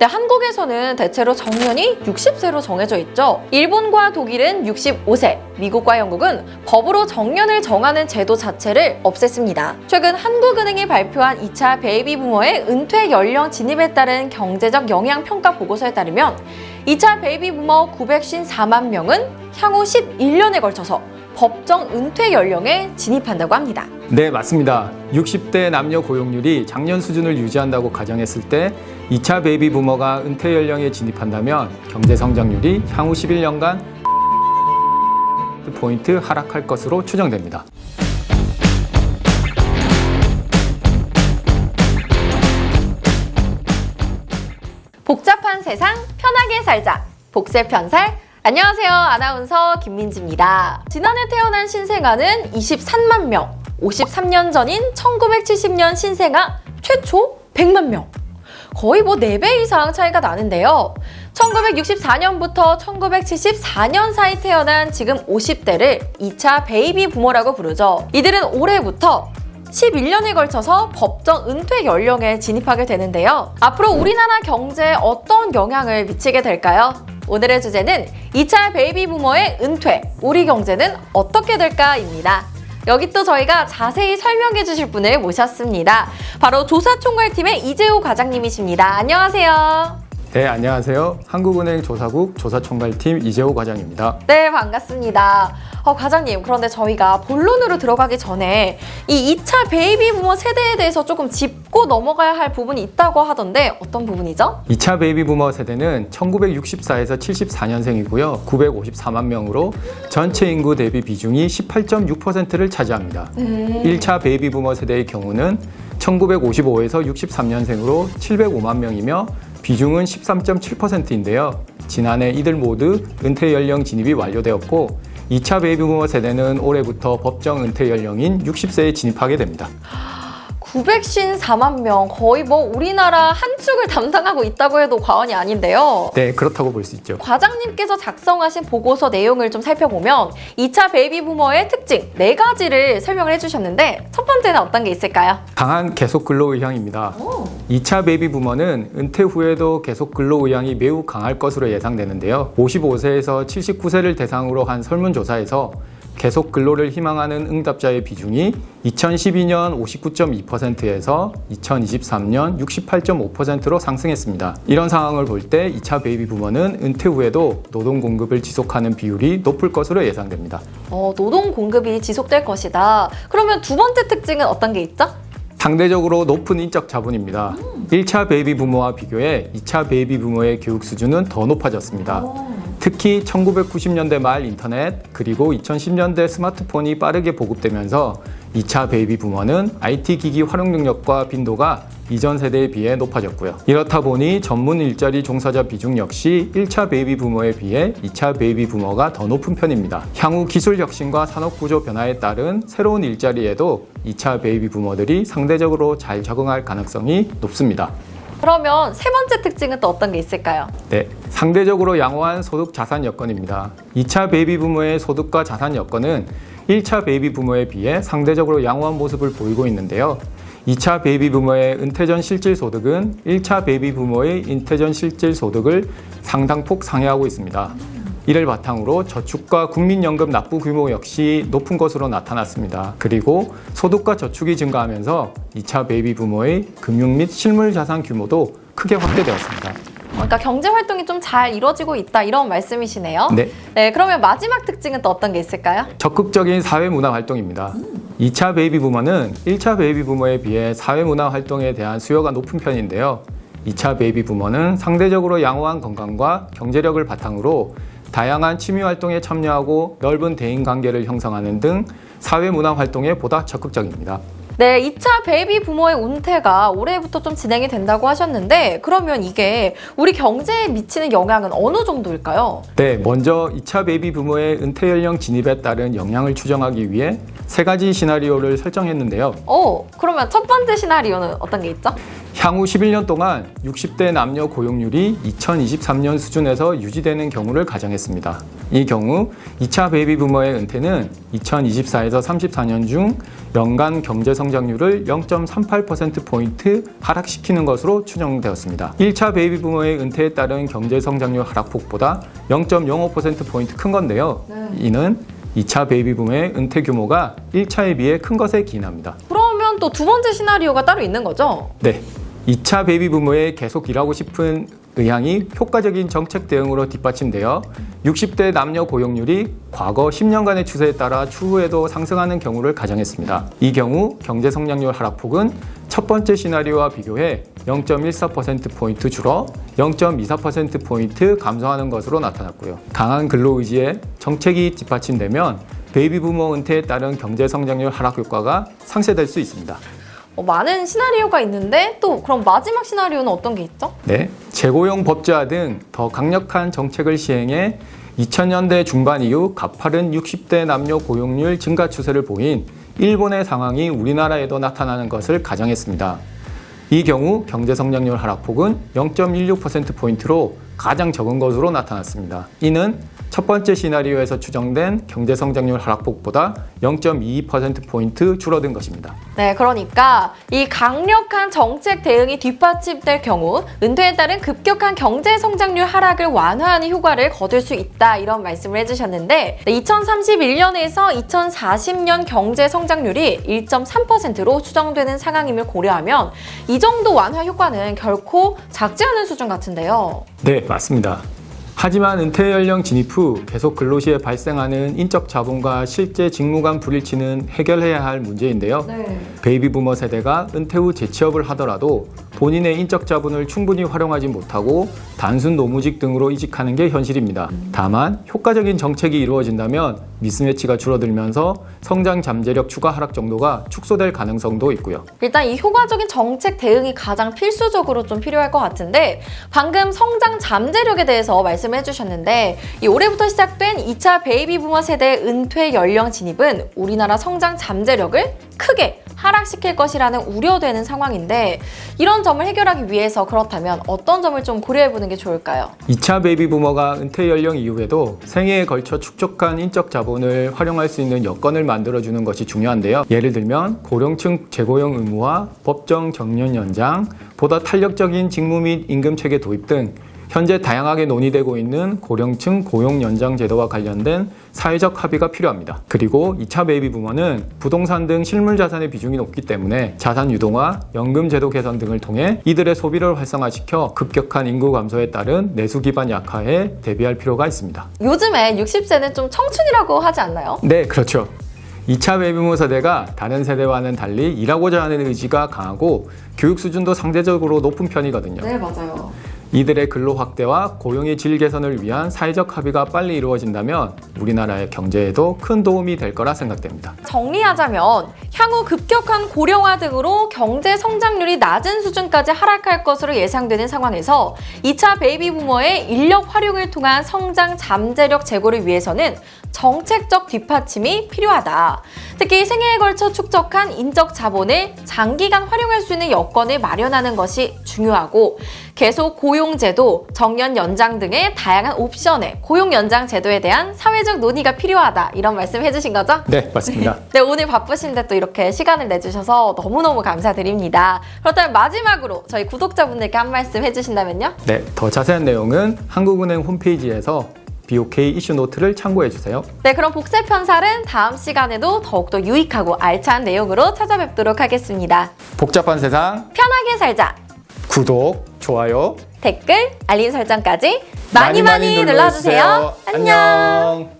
네, 한국에서는 대체로 정년이 60세로 정해져 있죠. 일본과 독일은 65세, 미국과 영국은 법으로 정년을 정하는 제도 자체를 없앴습니다. 최근 한국은행이 발표한 2차 베이비 부머의 은퇴 연령 진입에 따른 경제적 영향 평가 보고서에 따르면 2차 베이비 부머 954만 명은 향후 11년에 걸쳐서 법정 은퇴 연령에 진입한다고 합니다. 네, 맞습니다. 60대 남녀 고용률이 작년 수준을 유지한다고 가정했을 때 2차 베이비 부머가 은퇴 연령에 진입한다면 경제 성장률이 향후 11년간 포인트 하락할 것으로 추정됩니다. 복잡한 세상 편하게 살자. 복세편살. 안녕하세요. 아나운서 김민지입니다. 지난해 태어난 신생아는 23만 명. 53년 전인 1970년 신생아 최초 100만 명. 거의 뭐 4배 이상 차이가 나는데요. 1964년부터 1974년 사이 태어난 지금 50대를 2차 베이비 부모라고 부르죠. 이들은 올해부터 11년에 걸쳐서 법정 은퇴 연령에 진입하게 되는데요. 앞으로 우리나라 경제에 어떤 영향을 미치게 될까요? 오늘의 주제는 2차 베이비 부머의 은퇴, 우리 경제는 어떻게 될까입니다. 여기 또 저희가 자세히 설명해 주실 분을 모셨습니다. 바로 조사총괄팀의 이재호 과장님이십니다. 안녕하세요. 네, 안녕하세요. 한국은행 조사국 조사총괄팀 이재호 과장입니다. 네, 반갑습니다. 어, 과장님, 그런데 저희가 본론으로 들어가기 전에 이 2차 베이비 부모 세대에 대해서 조금 짚고 넘어가야 할 부분이 있다고 하던데 어떤 부분이죠? 2차 베이비 부머 세대는 1964에서 74년생이고요. 954만 명으로 전체 인구 대비 비중이 18.6%를 차지합니다. 1차 베이비 부머 세대의 경우는 1955에서 63년생으로 705만 명이며 비중은 13.7%인데요. 지난해 이들 모두 은퇴 연령 진입이 완료되었고 2차 베이비 부머 세대는 올해부터 법정 은퇴 연령인 60세에 진입하게 됩니다. 954만 명, 거의 뭐 우리나라 한 축을 담당하고 있다고 해도 과언이 아닌데요. 네, 그렇다고 볼 수 있죠. 과장님께서 작성하신 보고서 내용을 좀 살펴보면 2차 베이비 부머의 특징 네 가지를 설명을 해주셨는데 첫 번째는 어떤 게 있을까요? 강한 계속 근로 의향입니다. 2차 베이비 부머는 은퇴 후에도 계속 근로 의향이 매우 강할 것으로 예상되는데요. 55세에서 79세를 대상으로 한 설문조사에서 계속 근로를 희망하는 응답자의 비중이 2012년 59.2%에서 2023년 68.5%로 상승했습니다. 이런 상황을 볼 때 2차 베이비 부머는 은퇴 후에도 노동 공급을 지속하는 비율이 높을 것으로 예상됩니다. 어, 노동 공급이 지속될 것이다. 그러면 두 번째 특징은 어떤 게 있죠? 상대적으로 높은 인적 자본입니다. 1차 베이비 부모와 비교해 2차 베이비 부모의 교육 수준은 더 높아졌습니다. 특히 1990년대 말 인터넷 그리고 2010년대 스마트폰이 빠르게 보급되면서 2차 베이비 부모는 IT 기기 활용 능력과 빈도가 이전 세대에 비해 높아졌고요. 이렇다 보니 전문 일자리 종사자 비중 역시 1차 베이비 부모에 비해 2차 베이비 부모가 더 높은 편입니다. 향후 기술 혁신과 산업 구조 변화에 따른 새로운 일자리에도 2차 베이비 부모들이 상대적으로 잘 적응할 가능성이 높습니다. 그러면 세 번째 특징은 또 어떤 게 있을까요? 네, 상대적으로 양호한 소득 자산 여건입니다. 2차 베이비 부모의 소득과 자산 여건은 1차 베이비 부모에 비해 상대적으로 양호한 모습을 보이고 있는데요. 2차 베이비 부모의 은퇴 전 실질 소득은 1차 베이비 부모의 은퇴 전 실질 소득을 상당폭 상회하고 있습니다. 이를 바탕으로 저축과 국민연금 납부 규모 역시 높은 것으로 나타났습니다. 그리고 소득과 저축이 증가하면서 2차 베이비 부모의 금융 및 실물 자산 규모도 크게 확대되었습니다. 그러니까 경제 활동이 좀 잘 이루어지고 있다 이런 말씀이시네요. 네. 네, 그러면 마지막 특징은 또 어떤 게 있을까요? 적극적인 사회 문화 활동입니다. 2차 베이비 부머는 1차 베이비 부머에 비해 사회 문화 활동에 대한 수요가 높은 편인데요. 2차 베이비 부머는 상대적으로 양호한 건강과 경제력을 바탕으로 다양한 취미 활동에 참여하고 넓은 대인 관계를 형성하는 등 사회 문화 활동에 보다 적극적입니다. 네, 2차 베이비 부모의 은퇴가 올해부터 좀 진행이 된다고 하셨는데 그러면 이게 우리 경제에 미치는 영향은 어느 정도일까요? 네, 먼저 2차 베이비 부모의 은퇴 연령 진입에 따른 영향을 추정하기 위해 세 가지 시나리오를 설정했는데요. 어, 그러면 첫 번째 시나리오는 어떤 게 있죠? 향후 11년 동안 60대 남녀 고용률이 2023년 수준에서 유지되는 경우를 가정했습니다. 이 경우 2차 베이비 부머의 은퇴는 2024에서 34년 중 연간 경제 성 성장률을 0.38%포인트 하락시키는 것으로 추정되었습니다. 1차 베이비 부모의 은퇴에 따른 경제 성장률 하락폭보다 0.05%포인트 큰 건데요. 이는 2차 베이비 부모의 은퇴 규모가 1차에 비해 큰 것에 기인합니다. 그러면 또 두 번째 시나리오가 따로 있는 거죠? 네. 2차 베이비 부모에 계속 일하고 싶은 의향이 효과적인 정책 대응으로 뒷받침되어 60대 남녀 고용률이 과거 10년간의 추세에 따라 추후에도 상승하는 경우를 가정했습니다. 이 경우 경제 성장률 하락폭은 첫 번째 시나리오와 비교해 0.14%포인트 줄어 0.24%포인트 감소하는 것으로 나타났고요. 강한 근로 의지에 정책이 뒷받침되면 베이비 부모 은퇴에 따른 경제 성장률 하락 효과가 상쇄될 수 있습니다. 어, 많은 시나리오가 있는데 또 그럼 마지막 시나리오는 어떤 게 있죠? 네, 재고용 법제화 등 더 강력한 정책을 시행해 2000년대 중반 이후 가파른 60대 남녀 고용률 증가 추세를 보인 일본의 상황이 우리나라에도 나타나는 것을 가정했습니다. 이 경우 경제 성장률 하락폭은 0.16%포인트로 가장 적은 것으로 나타났습니다. 이는 첫 번째 시나리오에서 추정된 경제 성장률 하락폭보다 0.22%포인트 줄어든 것입니다. 네, 그러니까 이 강력한 정책 대응이 뒷받침될 경우 은퇴에 따른 급격한 경제 성장률 하락을 완화하는 효과를 거둘 수 있다 이런 말씀을 해주셨는데 2031년에서 2040년 경제 성장률이 1.3%로 추정되는 상황임을 고려하면 이 정도 완화 효과는 결코 작지 않은 수준 같은데요. 네, 맞습니다. 하지만 은퇴 연령 진입 후 계속 근로 시에 발생하는 인적 자본과 실제 직무 간 불일치는 해결해야 할 문제인데요. 네. 베이비 부머 세대가 은퇴 후 재취업을 하더라도 본인의 인적 자본을 충분히 활용하지 못하고 단순 노무직 등으로 이직하는 게 현실입니다. 다만 효과적인 정책이 이루어진다면 미스매치가 줄어들면서 성장 잠재력 추가 하락 정도가 축소될 가능성도 있고요. 일단 이 효과적인 정책 대응이 가장 필수적으로 좀 필요할 것 같은데 방금 성장 잠재력에 대해서 말씀해 주셨는데 이 올해부터 시작된 2차 베이비 부머 세대 은퇴 연령 진입은 우리나라 성장 잠재력을 크게 하락시킬 것이라는 우려되는 상황인데 이런 점을 해결하기 위해서 그렇다면 어떤 점을 좀 고려해 보는 게 좋을까요? 2차 베이비 부머가 은퇴 연령 이후에도 생애에 걸쳐 축적한 인적 자본을 활용할 수 있는 여건을 만들어 주는 것이 중요한데요. 예를 들면 고령층 재고용 의무화, 법정 정년 연장, 보다 탄력적인 직무 및 임금 체계 도입 등 현재 다양하게 논의되고 있는 고령층 고용 연장 제도와 관련된 사회적 합의가 필요합니다. 그리고 2차 베이비 부머는 부동산 등 실물 자산의 비중이 높기 때문에 자산 유동화, 연금 제도 개선 등을 통해 이들의 소비를 활성화시켜 급격한 인구 감소에 따른 내수 기반 약화에 대비할 필요가 있습니다. 요즘에 60세는 좀 청춘이라고 하지 않나요? 네, 그렇죠. 2차 베이비부모 세대가 다른 세대와는 달리 일하고자 하는 의지가 강하고 교육 수준도 상대적으로 높은 편이거든요. 맞아요. 이들의 근로 확대와 고용의 질 개선을 위한 사회적 합의가 빨리 이루어진다면 우리나라의 경제에도 큰 도움이 될 거라 생각됩니다. 정리하자면 향후 급격한 고령화 등으로 경제 성장률이 낮은 수준까지 하락할 것으로 예상되는 상황에서 2차 베이비 부머의 인력 활용을 통한 성장 잠재력 제고를 위해서는 정책적 뒷받침이 필요하다. 특히 생애에 걸쳐 축적한 인적 자본을 장기간 활용할 수 있는 여건을 마련하는 것이 중요하고 계속 고용제도, 정년 연장 등의 다양한 옵션의 고용 연장 제도에 대한 사회적 논의가 필요하다. 이런 말씀 해주신 거죠? 네, 맞습니다. 네, 오늘 바쁘신데 또 이렇게 시간을 내주셔서 너무너무 감사드립니다. 그렇다면 마지막으로 저희 구독자분들께 한 말씀 해주신다면요? 네, 더 자세한 내용은 한국은행 홈페이지에서 BOK 이슈 노트를 참고해 주세요. 네, 그럼 복세 편살은 다음 시간에도 더욱더 유익하고 알찬 내용으로 찾아뵙도록 하겠습니다. 복잡한 세상 편하게 살자. 구독, 좋아요 댓글, 알림 설정까지 많이 많이, 눌러주세요. 안녕.